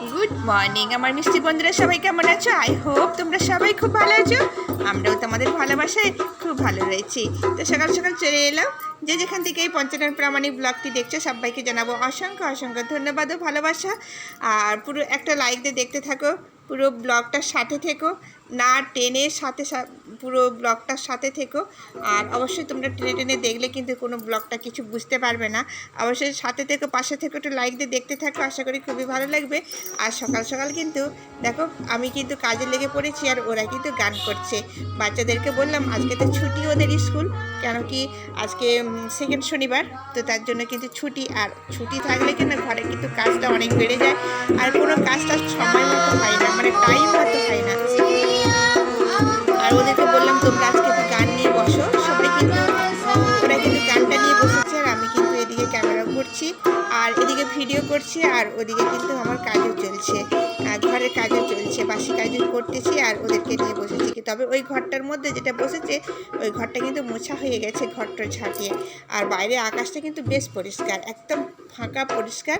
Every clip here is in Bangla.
Good morning. আমার মিষ্টি বন্ধুরা, সবাই কেমন আছো? আই হোপ তোমরা সবাই খুব ভালো আছো। আমরাও তোমাদের ভালোবাসায় খুব ভালো রয়েছি। তো সকাল সকাল চলে এলাম। যে যেখান থেকে এই পঞ্চানন প্রামাণিক ব্লগটি দেখছ, সবাইকে জানাব অসংখ্য অসংখ্য ধন্যবাদ ও ভালোবাসা। আর পুরো একটা লাইক দিয়ে দেখতে থাকো। পুরো ব্লগটার সাথে থেকো। না টেনে সাথে পুরো ব্লগটার সাথে থেকো। আর অবশ্যই তোমরা টেনে টেনে দেখলে কিন্তু কোনো ব্লগটা কিছু বুঝতে পারবে না। অবশ্যই সাথে থেকো, পাশে থেকে, একটু লাইক দিয়ে দেখতে থাকো, আশা করি খুবই ভালো লাগবে। আর সকাল সকাল কিন্তু, দেখো, আমি কিন্তু কাজে লেগে পড়েছি আর ওরা কিন্তু গান করছে। বাচ্চাদেরকে বললাম, আজকে তো ছুটি ওদের স্কুল। কেন কি, আজকে সেকেন্ড শনিবার, তো তার জন্য কিন্তু ছুটি। আর ছুটি থাকলে কিন্তু ঘরে কিন্তু কাজটা অনেক বেড়ে যায়। আর কোনো কাজটা সময় মতো হয় না মানে টাইম মতো হয় না। ওদেরকে বললাম তোমরা আজকে গান নিয়ে বসো সবাই কিন্তু করছি, আর এদিকে ভিডিও করছি, আর ওদিকে কিন্তু আমার কাজও চলছে। ঘরের কাজও চলছে, বাসি কাজও করতেছি, আর ওদেরকে নিয়ে বসেছি। কি তবে ওই ঘরটার মধ্যে যেটা বসেছে, ওই ঘরটা কিন্তু মোছা হয়ে গেছে ঘরটা ঝাঁটিয়ে। আর বাইরে আকাশটা কিন্তু বেশ পরিষ্কার, একদম ফাঁকা পরিষ্কার,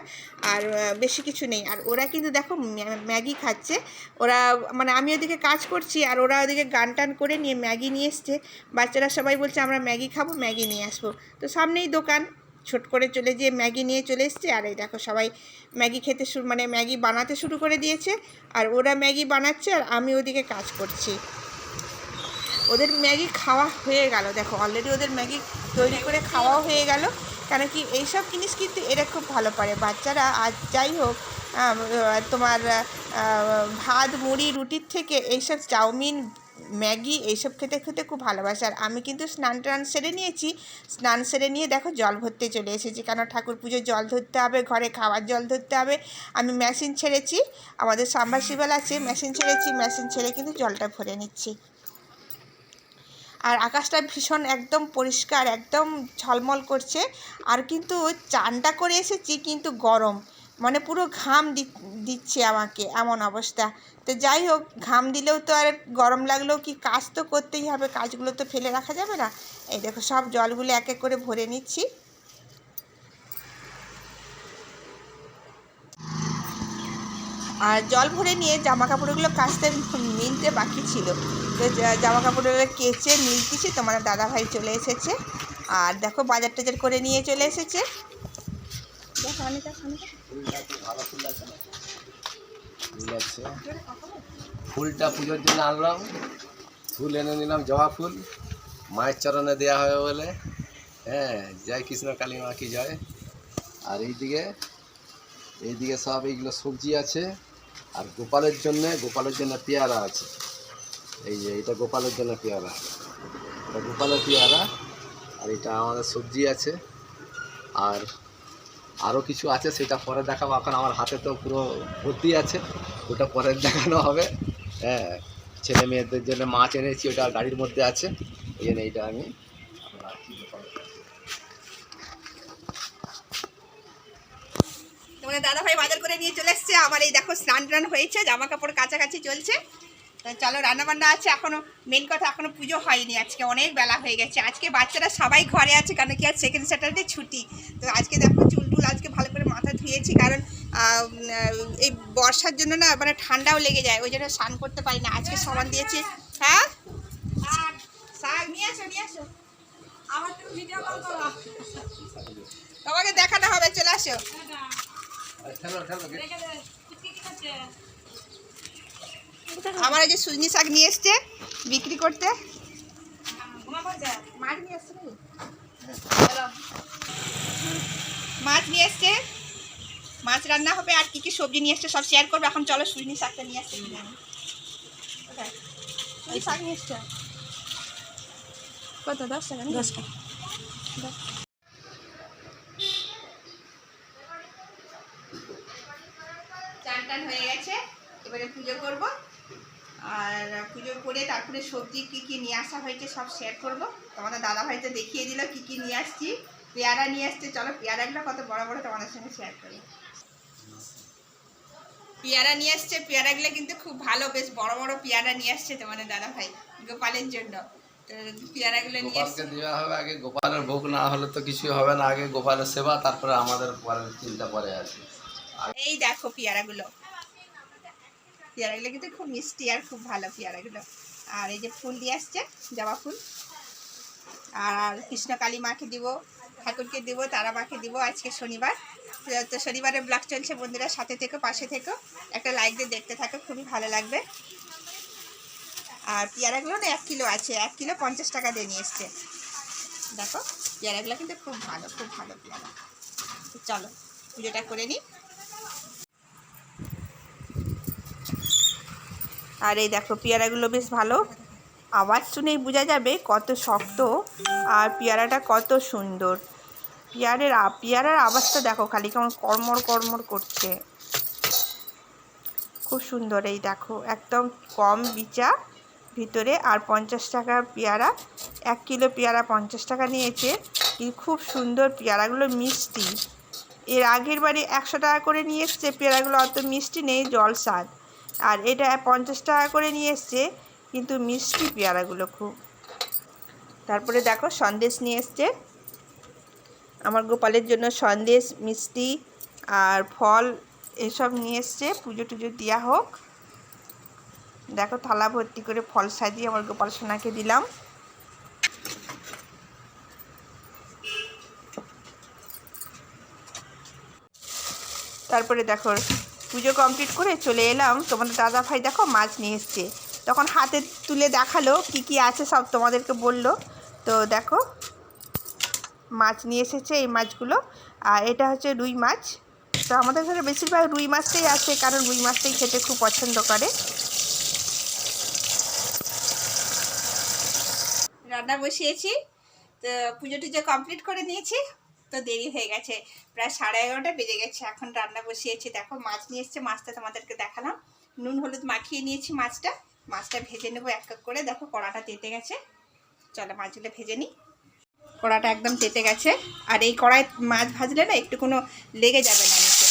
আর বেশি কিছু নেই। আর ওরা কিন্তু দেখো ম্যাগি খাচ্ছে। ওরা মানে আমি ওদিকে কাজ করছি, আর ওরা ওদিকে গান টান করে নিয়ে ম্যাগি নিয়ে এসছে। বাচ্চারা সবাই বলছে, আমরা ম্যাগি খাব, ম্যাগি নিয়ে আসব। তো সামনেই দোকান ছোট করে চলে যেয়ে ম্যাগি নিয়ে চলে এসছে। আর এই দেখো সবাই ম্যাগি খেতে শুরু মানে ম্যাগি বানাতে শুরু করে দিয়েছে। আর ওরা ম্যাগি বানাচ্ছে আর আমি ওদিকে কাজ করছি। ওদের ম্যাগি খাওয়া হয়ে গেল। দেখো অলরেডি ওদের ম্যাগি তৈরি করে খাওয়াও হয়ে গেল। কেন কি এইসব জিনিস কিন্তু এরা খুব ভালো পারে। বাচ্চারা আজ যাই হোক তোমার ভাত, মুড়ি, রুটির থেকে এইসব চাউমিন ম্যাগি এইসব খেতে খেতে খুব ভালোবাসে। আর আমি কিন্তু স্নান টান সেরে নিয়েছি। স্নান সেরে নিয়ে দেখো জল ভরতে চলে এসেছি। কেন ঠাকুর পুজোর জল ধরতে হবে, ঘরে খাওয়ার জল ধরতে হবে। আমি মেশিন ছেড়েছি, আমাদের সাম্বাসিবল আছে, মেশিন ছেড়েছি, মেশিন ছেড়ে কিন্তু জলটা ভরে নিচ্ছি। আর আকাশটা ভীষণ একদম পরিষ্কার, একদম ঝলমল করছে। আর কিন্তু চানটা করে এসেছি, কিন্তু গরম। মানে পুরো ঘাম দিচ্ছে আমাকে, এমন অবস্থা। তো যাই হোক, ঘাম দিলেও তো আর গরম লাগলেও কি কাজ তো করতেই হবে, কাজগুলো তো ফেলে রাখা যাবে না? এই দেখো, সব জলগুলো এক এক করে ভরে নিচ্ছি। আর জল ভরে নিয়ে জামা কাপড়গুলো কাচতে মিলতে বাকি ছিল। তো জামা কাপড়গুলো কেচে মিলতেছি তোমার দাদা ভাই চলে এসেছে। আর দেখো বাজার টাজার করে নিয়ে চলে এসেছে। ফুলটা পুজোর জন্য আনলাম। ফুল এনে নিলাম, জবা ফুল। মায়ের চরণে দেওয়া হবে বলে। হ্যাঁ জয় কৃষ্ণ, কালী মা কি জয়। আর এইদিকে এইদিকে সব এইগুলো সবজি আছে। আর গোপালের জন্য গোপালের জন্য পেয়ারা আছে। এই যে, এটা গোপালের জন্য পেয়ারা। এটা গোপালের পেয়ারা, আর এটা আমাদের সবজি আছে। আর আরও কিছু আছে, সেটা পরে দেখাবো। এখন আমার হাতে তো পুরো ভর্তি আছে, ওটা পরে দেখানো হবে। হ্যাঁ ছেলে মেয়েদের জন্য মাছ এনেছি, ওটা গাড়ির মধ্যে আছে। এই জন্য এইটা আমি তোমাদের দাদা ভাই বাজার করে নিয়ে চলে এসছে। আমার এই দেখো স্নান টান হয়েছে জামা কাপড় কাছাকাছি চলছে। চলো রান্না বান্না আছে, এখনও মেন কথা এখনও পুজো হয়নি। আজকে অনেক বেলা হয়ে গেছে। আজকে বাচ্চারা সবাই ঘরে আছে কারণ কি আজ সেকেন্ড স্যাটারডে ছুটি। তো আজকে দেখো চুল টুল আজকে ভালো করে মাথা ধুয়েছি কারণ আহ, উম, এই বর্ষার জন্য না মানে ঠান্ডাও লেগে যায়, ওই জন্য স্নান করতে পারি না। আজকে সাবান দিয়েছে। হ্যাঁ? নিয়ে তোমাকে দেখানো হবে, চলে আসো। আমার এই যে সুজনি শাক নিয়ে এসছে, বিক্রি করতে। মাছ নিয়ে এসছে মাছ নিয়ে এসছে। মাছ রান্না হবে আর কি কি সবজি নিয়ে এসছে সব শেয়ার করব। এখন চলো সুজনি শাকটা নিয়ে আসছে শাক নিয়ে এসছে। কত দশ টাকা দশ টাকা। চান হয়ে গেছে। এবারে পুজো করব। আর পুজো করে তারপরে সবজি কি কি নিয়ে আসা হয়েছে সব শেয়ার করব। তোমাদের দাদা ভাই তো দেখিয়ে দিল কি কি নিয়ে আসছি। পেয়ারা নিয়ে আসছে চলো পেয়ারাগুলো কত বড় বড় তোমাদের সঙ্গে শেয়ার করি। পেয়ারা নিয়ে আসছে পেয়ারাগুলো কিন্তু খুব ভালো বেশ বড় বড় পেয়ারা নিয়ে আসছে তোমাদের দাদা ভাই গোপালের জন্য। তো পেয়ারাগুলো নিয়ে আসছে। দেওয়া হবে আগে গোপালের ভোগ না হলে তো কিছুই হবে না আগে গোপালের সেবা তারপরে আমাদের পরের চিন্তা পরে আছে এই দেখো পেয়ারাগুলো। পেয়ারাগুলো কিন্তু খুব মিষ্টি আর খুব ভালো পেয়ারাগুলো। আর এই যে ফুল দিয়ে আসছে জবা ফুল। আর কৃষ্ণকালী মাকে দিব ঠাকুরকে দিব তারা মাকে দিব আজকে শনিবার। তো- শনিবারের ব্লগ চলছে বন্ধুরা, সাথে থেকো, পাশে থেকো। একটা লাইক দিয়ে দেখতে থাকো, খুবই ভালো লাগবে। আর পেয়ারাগুলো না এক কিলো আছে, এক কিলো পঞ্চাশ টাকা দিয়ে নিয়ে এসছে। দেখো, পেয়ারাগুলো কিন্তু খুব ভালো খুব ভালো পেয়ারা। চলো, পুজোটা করে নিই। আর এই দেখো, পেয়ারাগুলো বেশ ভালো। আওয়াজ শুনেই বোঝা যাবে কত শক্ত আর পেয়ারাটা কত সুন্দর। পেয়ারের পেয়ারার আওয়াজটা দেখো খালি কেমন কর্মর কর্মর করছে। খুব সুন্দর এই দেখো, একদম কম বিচা ভিতরে আর পঞ্চাশ টাকা পেয়ারা, এক কিলো পেয়ারা পঞ্চাশ টাকা নিয়েছে। খুব সুন্দর পেয়ারাগুলো মিষ্টি। এর আগের বারে একশো টাকা করে নিয়ে এসছে, পেয়ারাগুলো অত মিষ্টি নেই, জল স্বাদ। আর এটা পঞ্চাশ টাকা করে নিয়ে এসছে, কিন্তু মিষ্টি পেয়ারাগুলো খুব। তারপরে দেখো সন্দেশ নিয়ে এসছে। আমার গোপালের জন্য সন্দেশ, মিষ্টি আর ফল এসব নিয়ে এসছে। পুজো টুজো দেওয়া হোক। দেখো থালা ভর্তি করে ফল সাজিয়ে আমার গোপাল সোনাকে দিলাম। তারপরে দেখো পুজো কমপ্লিট করে চলে এলাম। তোমাদের দাদা ভাই দেখো মাছ নিয়ে এসছে। তখন হাতে তুলে দেখাল কি কি আছে সব তোমাদেরকে বলল। তো দেখো মাছ নিয়ে এসেছে এই মাছগুলো। আর এটা হচ্ছে রুই মাছ। তো আমাদের ঘরে বেশিরভাগ রুই মাছটাই আছে, কারণ রুই মাছটাই খেতে খুব পছন্দ করে। রান্না বসিয়েছি। তো পুজো টুজো কমপ্লিট করে নিয়েছি। তো দেরি হয়ে গেছে। প্রায় সাড়ে এগারোটা বেজে গেছে। এখন রান্না বসিয়েছি। দেখো, মাছ নিয়ে এসছে। মাছটা তোমাদেরকে দেখালাম। নুন, হলুদ মাখিয়ে নিয়েছি মাছটা। মাছটা ভেজে নেব এক এক করে। দেখো, কড়াটা তেতে গেছে। চলো, মাছগুলো ভেজে নিই। কড়াটা একদম তেতে গেছে। আর এই কড়াই মাছ ভাজলে না একটু কোনো লেগে যাবে না নিচে।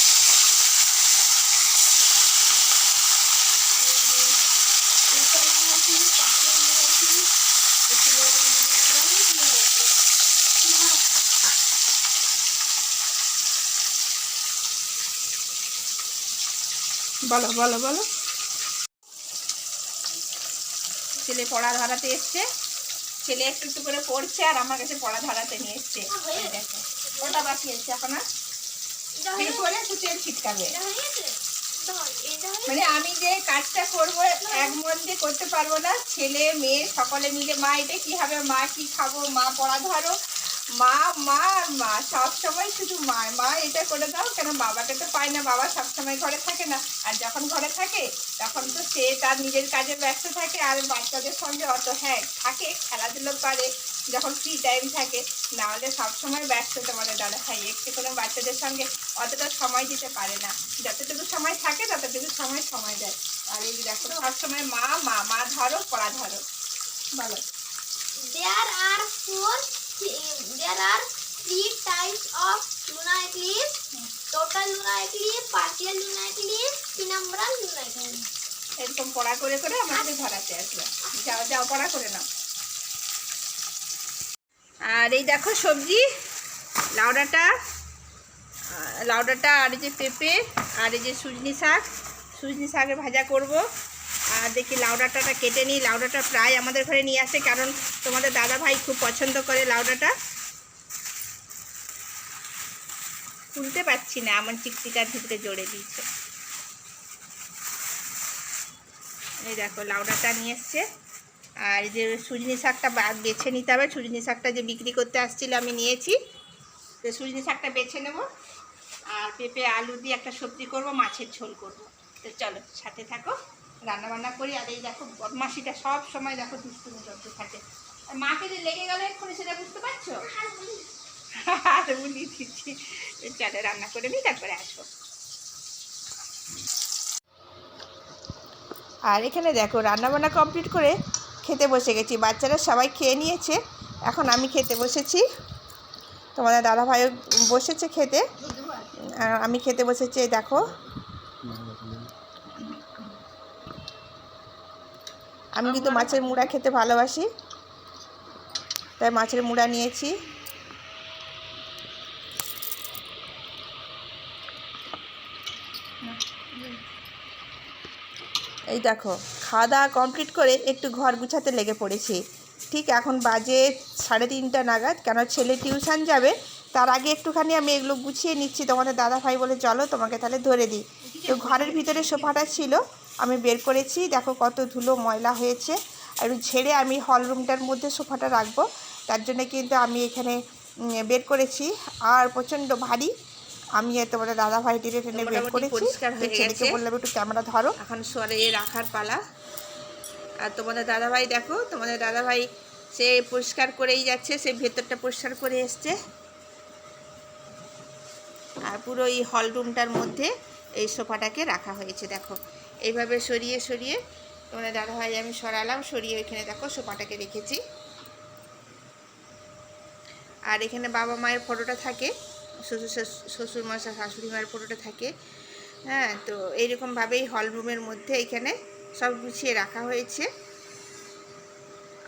বলো বলো বলো। ছেলে পড়া ধরাতে এসছে। ছেলে একটু একটু করে পড়ছে আর আমার কাছে পড়া ধরাতে নিয়ে এসছে। দেখো ওটা বাকি আছে এখন আর। ফের একটু তেল ছিটকাবে। মানে আমি যে কাজটা করব এক মন দিয়ে করতে পারব না। ছেলে মেয়ে সকলে মিলে মা এটা কি হবে? মা কি খাব? মা পড়া ধরো। মা মা আর মা সব সময় শুধু মা মা এটা করে দাও, কেন বাবাকে তো পায় না, বাবা সব সময় ঘরে থাকে না। আর যখন ঘরে থাকে, তখন তো সে তার নিজের কাজে ব্যস্ত থাকে, আর বাচ্চাদের সঙ্গে অত হ্যাঁ থাকে, খেলাধুলো করে, যখন ফ্রি টাইম থাকে না হলে সবসময় ব্যস্ত তোমাদের দাদা ভাই একটু কোনো বাচ্চাদের সঙ্গে অতটা সময় দিতে পারে না। যতটুকু সময় থাকে, ততটুকু সময় সময় দেয়। আর এই দেখো, সবসময় মা মা মা ধরো, পড়া ধরো। বলো। There are four. There are three types of lunar eclipse. Total lunar eclipse, partial lunar eclipse, penumbral lunar eclipse. এরকম পড়া করে করে আমাকে ধরাতে আসবে যাও যাও পড়া করে নাও আর এই দেখো সবজি লাউডাটা লাউডাটা আর এই যে পেঁপে আর এই যে সুজনি শাক সুজনি শাকের ভাজা করব আর দেখি লাউডাটাটা কেটে নিই। লাউডাটা প্রায় আমাদের ঘরে নিয়ে আসে, কারণ তোমাদের দাদা ভাই খুব পছন্দ করে লাউডাটা। খুলতে পারছি না, আমার চিকচিকার ভিতরে জড়ে দিয়েছে। এই দেখো, লাউডাটা নিয়ে এসছে। আর যে সুজনি শাকটা বেছে নিতে হবে। সুজনি শাকটা যে বিক্রি করতে আসছিল, আমি নিয়েছি। তো সুজনি শাকটা বেছে নেব। আর পেঁপে, আলু দিয়ে একটা সবজি করব, মাছের ঝোল করব। তো চলো, সাথে থাকো। রান্না বান্না করি, আর এই দেখো বদমাসিটা সব সময় দেখো দুষ্টুমি করতে থাকে। আর মাকে যে লেগে গেল এক্ষুনি সেটা বুঝতে পারছ? আর বলি দিচ্ছি। চলো রান্না করে নিই, তারপরে আসব। আর এখানে দেখো রান্নাবান্না কমপ্লিট করে খেতে বসে গেছি। বাচ্চারা সবাই খেয়ে নিয়েছে। এখন আমি খেতে বসেছি। তোমাদের দাদা ভাই বসেছে খেতে। আর আমি খেতে বসেছি দেখো। আমি কিন্তু মাছের মুড়া খেতে ভালোবাসি। তাই মাছের মুড়া নিয়েছি। এই দেখো খাওয়া দাওয়া কমপ্লিট করে একটু ঘর গুছাতে লেগে পড়েছি। ঠিক এখন বাজে সাড়ে তিনটা নাগাদ কেন ছেলে টিউশন যাবে? তার আগে একটুখানি আমি এগুলো গুছিয়ে নিচ্ছি। তোমাদের দাদা ভাই বলে চলো তোমাকে তাহলে ধরে দিই। তো ঘরের ভিতরে সোফাটা ছিল। আমি বের করেছি। দেখো কত ধুলো ময়লা হয়েছে। আর ঝেড়ে আমি হল রুমটার মধ্যে সোফাটা রাখব। তার জন্য কিন্তু আমি এখানে বের করেছি। আর প্রচণ্ড ভারী। আমি তোমাদের দাদা ভাই টেনে টেনে বের করেছি। পরিষ্কার ছেলেকে বললাম একটু ক্যামেরা ধরো। এখন সরে রাখার পালা। আর তোমাদের দাদাভাই দেখো তোমাদের দাদাভাই সে পরিষ্কার করেই যাচ্ছে সে ভেতরটা পরিষ্কার করে এসছে। আর পুরো এই হল রুমটার মধ্যে এই সোফাটাকে রাখা হয়েছে দেখো। এইভাবে সরিয়ে সরিয়ে তোমাদের দাদাভাই আমি সরালাম, সরিয়ে ওইখানে দেখো সোফাটাকে রেখেছি। আর এখানে বাবা মায়ের ফটোটা থাকে, শ্বশুর শ্বশুর মশা শাশুড়ি মায়ের ফটোটা থাকে। হ্যাঁ তো এইরকমভাবেই হল রুমের মধ্যে এখানে সব গুছিয়ে রাখা হয়েছে।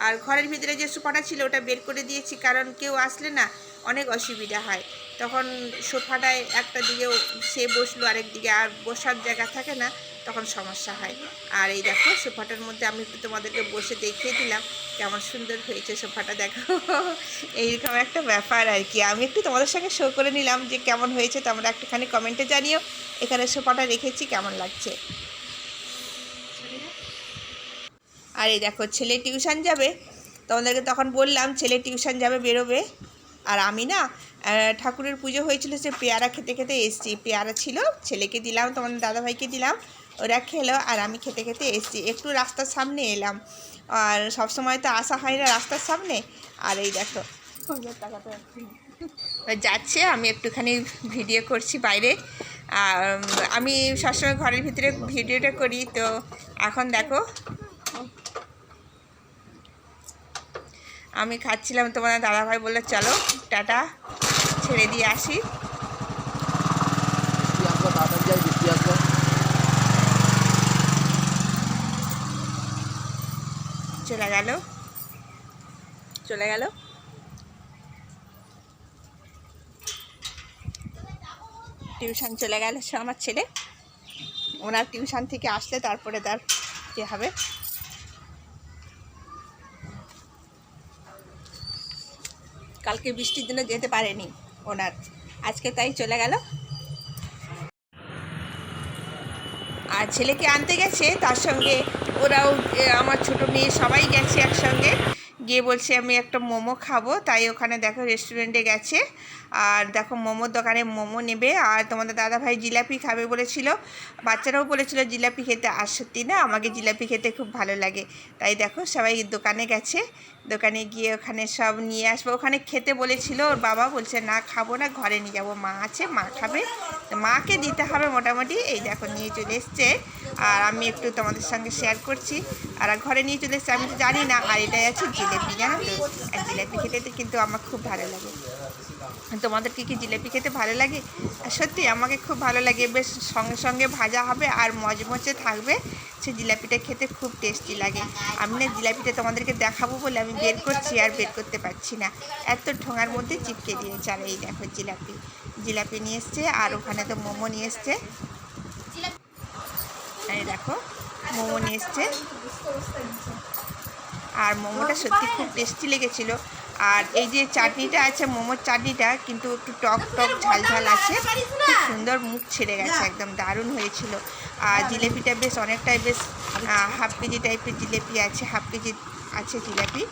আর ঘরের ভিতরে যে সোফাটা ছিল ওটা বের করে দিয়েছি, কারণ কেউ আসলে না অনেক অসুবিধা হয়। তখন সোফাটায় একটা দিকে সে বসল, আরেক দিকে আর বসার জায়গা থাকে না। তখন সমস্যা হয়। আর এই দেখো, সোফাটার মধ্যে আমি একটু তোমাদেরকে বসে দেখিয়ে দিলাম কেমন সুন্দর হয়েছে সোফাটা, দেখো। এইরকম একটা ব্যাপার আর কি। আমি একটু তোমাদের সঙ্গে শো করে নিলাম যে কেমন হয়েছে, তোমরা একটুখানি কমেন্টে জানিও। এখানে সোফাটা রেখেছি, কেমন লাগছে? আর এই দেখো, ছেলে টিউশন যাবে। তোমাদেরকে তখন বললাম, ছেলে টিউশন যাবে, বেরোবে। আর আমি না ঠাকুরের পুজো হয়েছিল, সে পেয়ারা খেতে খেতে এসছি। পেয়ারা ছিল, ছেলেকে দিলাম, তোমাদের দাদাভাইকে দিলাম। ওরা খেলো আর আমি খেতে খেতে এসছি। একটু রাস্তার সামনে এলাম। আর সব সময় তো আসা হয় না রাস্তার সামনে। আর এই দেখো। যাচ্ছে, আমি একটুখানি ভিডিও করছি বাইরে। আমি সবসময় ঘরের ভিতরে ভিডিওটা করি। তো এখন দেখো। আমি খাচ্ছিলাম তোমার দাদাভাই বলল, চলো, টাটা, ছেড়ে দিয়ে আসি বৃষ্টি আসব তাড়াতাড়ি যাই বৃষ্টি আসব চলে গেল। চলে গেল। টিউশন চলে গেল আমার ছেলে। ওনার টিউশন থেকে আসলে তারপরে তার যে হবে? কালকে বৃষ্টির জন্য যেতে পারেনি ওনার। আজকে তাই চলে গেল। আর ছেলেকে আনতে গেছে, তার সঙ্গে ওরাও আমার ছোট মেয়ে সবাই গেছে একসঙ্গে। গিয়ে বলছে, আমি একটা মোমো খাব। তাই ওখানে দেখো রেস্টুরেন্টে গেছে। আর দেখো মোমোর দোকানে মোমো নেবে। আর তোমাদের দাদাভাই জিলাপি খাবে বলেছিল। বাচ্চারাও বলেছিল জিলাপি খেতে, আর সত্যি না, আমাকে জিলাপি খেতে খুব ভালো লাগে। তাই দেখো সবাই দোকানে গেছে। দোকানে গিয়ে ওখানে সব নিয়ে আসব। ওখানে খেতে বলেছিল, ওর বাবা বলছে, না, খাব না, ঘরে নিয়ে যাব, মা আছে, মা খাবে। মাকে দিতে হবে মোটামুটি। এই দেখো, নিয়ে চলে এসছে। আর আমি একটু তোমাদের সঙ্গে শেয়ার করছি। আর ঘরে নিয়ে চলে এসছে, আমি তো জানি না। আর এটাই আছে জিলেপি, জানো তো? আর জিলেপি খেতে কিন্তু আমার খুব ভালো লাগে। তোমাদের কি কি জিলেপি খেতে ভালো লাগে? আর সত্যি, আমাকে খুব ভালো লাগে। বেশ সঙ্গে সঙ্গে ভাজা হবে আর মচমচে থাকবে। সে জিলাপিটা খেতে খুব টেস্টি লাগে। আমি না জিলাপিটা তোমাদেরকে দেখাবো বলে আমি বের করছি আর বের করতে পারছি না। এত ঠোঙার মধ্যে চিপকে দিয়েছে। আর এই দেখো জিলাপি। জিলাপি নিয়ে এসছে আর ওখানে তো মোমো নিয়ে এসছে। এই দেখো, মোমো নিয়ে এসছে। আর মোমোটা সত্যি খুব টেস্টি লেগেছিলো। আর এই যে চাটনিটা আছে, মোমোর চাটনিটা কিন্তু একটু টক টক ঝাল ঝাল আছে। খুব সুন্দর মুখ ছেড়ে গেছে, একদম দারুণ হয়েছিল। আর জিলেপিটা বেশ অনেকটাই বেশ হাফ কেজি টাইপের জিলেপি আছে হাফ কেজি আছে জিলাপি।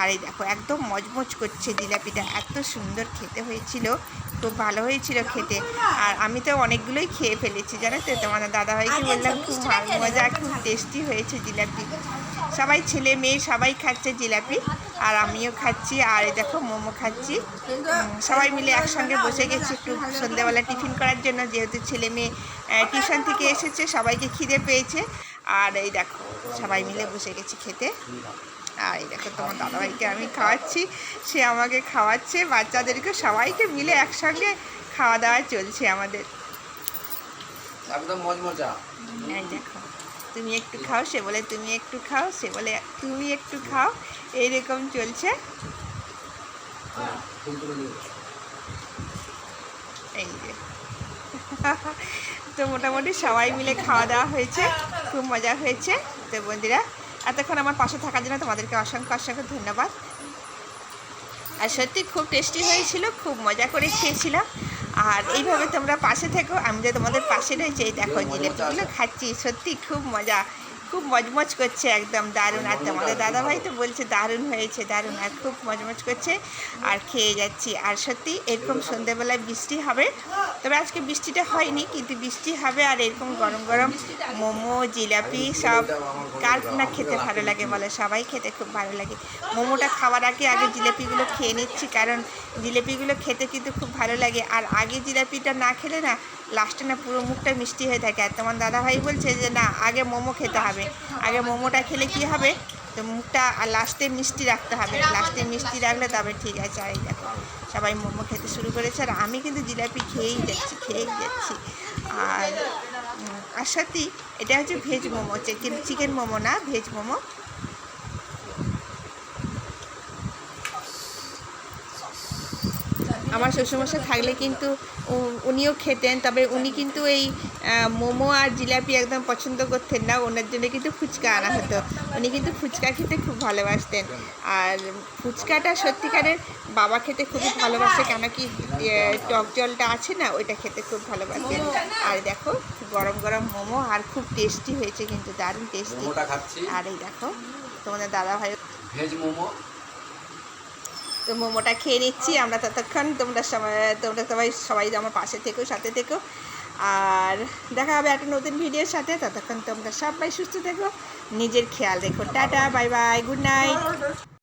আর এই দেখো একদম মজমজ করছে জিলাপিটা এত সুন্দর খেতে হয়েছিল খুব ভালো হয়েছিল খেতে। আর আমি তো অনেকগুলোই খেয়ে ফেলেছি জানো তো? তোমাদের দাদাভাইকে বললাম খুব ভালো মজা খুব টেস্টি হয়েছে জিলাপি। সবাই ছেলে মেয়ে সবাই খাচ্ছে জিলাপি আর আমিও খাচ্ছি আর এই দেখো মোমো খাচ্ছি। সবাই মিলে একসঙ্গে বসে গেছি একটু সন্ধ্যেবেলা টিফিন করার জন্য যেহেতু ছেলে মেয়ে টিউশন থেকে এসেছে সবাইকে খিদে পেয়েছে। আর এই দেখো সবাই মিলে বসে গেছি খেতে। আর এই দেখো তোমার দাদাভাইকে আমি খাওয়াচ্ছি সে আমাকে খাওয়াচ্ছে বাচ্চাদেরকে সবাইকে মিলে একসঙ্গে খাওয়া দাওয়া চলছে আমাদের। একদম মজমজা। দেখো। তুমি একটু খাও? সে বলে, তুমি একটু খাও? সে বলে, তুমি একটু খাও। এইরকম চলছে। এই যে। তো মোটামুটি সবাই মিলে খাওয়া দাওয়া হয়েছে, খুব মজা হয়েছে। তো বন্ধুরা, এতক্ষণ আমার পাশে থাকার জন্য তোমাদেরকে অসংখ্য অসংখ্য ধন্যবাদ। আর সত্যি খুব টেস্টি হয়েছিল, খুব মজা করে খেয়েছিলাম। আর এইভাবে তোমরা পাশে থেকো, আমি যে তোমাদের পাশে রয়েছে, এই দেখো জিলেপিগুলো খাচ্ছি, সত্যি খুব মজা। খুব মজমজ করছে একদম দারুণ। আর তোমাদের দাদাভাই তো বলছে দারুণ হয়েছে দারুণ। আর খুব মজমজ করছে। আর খেয়ে যাচ্ছি। আর সত্যি এরকম সন্ধ্যেবেলায় বৃষ্টি হবে। তবে আজকে বৃষ্টিটা হয়নি কিন্তু বৃষ্টি হবে আর এরকম গরম গরম মোমো জিলাপি সব কার না খেতে ভালো লাগে বলে? সবাই খেতে খুব ভালো লাগে। মোমোটা খাওয়ার আগে আগে জিলাপিগুলো খেয়ে নিচ্ছি কারণ জিলাপিগুলো খেতে কিন্তু খুব ভালো লাগে। আর আগে জিলাপিটা না খেলে না লাস্টে না পুরো মুখটা মিষ্টি হয়ে থাকে। আর তোমার দাদাভাই বলছে যে না আগে মোমো খেতে হবে। আগে মোমোটা খেলে কি হবে? তো মুখটা আর লাস্টে মিষ্টি রাখতে হবে। লাস্টে মিষ্টি রাখলে তবে ঠিক আছে, আর দেখো, সবাই মোমো খেতে শুরু করেছে। আর আমি কিন্তু জিলাপি খেয়েই যাচ্ছি খেয়েই যাচ্ছি। আর আর সাথে এটা হচ্ছে veg momo chicken chicken momo না, ভেজ মোমো। আমার শ্বশুরমশাই থাকলে কিন্তু উনিও খেতেন। তবে উনি কিন্তু এই মোমো আর জিলাপি একদম পছন্দ করতেন না। ওনার জন্য কিন্তু ফুচকা আনা হতো। উনি কিন্তু ফুচকা খেতে খুব ভালোবাসতেন। আর ফুচকাটা সত্যিকারের বাবা খেতে খুবই ভালোবাসে। কেন কি টক জলটা আছে না ওইটা খেতে খুব ভালোবাসে আর দেখো গরম গরম মোমো আর খুব টেস্টি হয়েছে কিন্তু দারুণ টেস্টি। আর এই দেখো তোমাদের দাদা ভাই ভেজ মোমো। তো মোমোটা খেয়ে নিচ্ছি, আমরা ততক্ষণ তোমরা তোমরা সবাই সবাই আমার পাশে থেকো, সাথে থেকো। আর দেখা হবে একটা নতুন ভিডিওর সাথে, ততক্ষণ তোমরা সবাই সুস্থ থেকো, নিজের খেয়াল রেখো। Tata, bye bye, good night.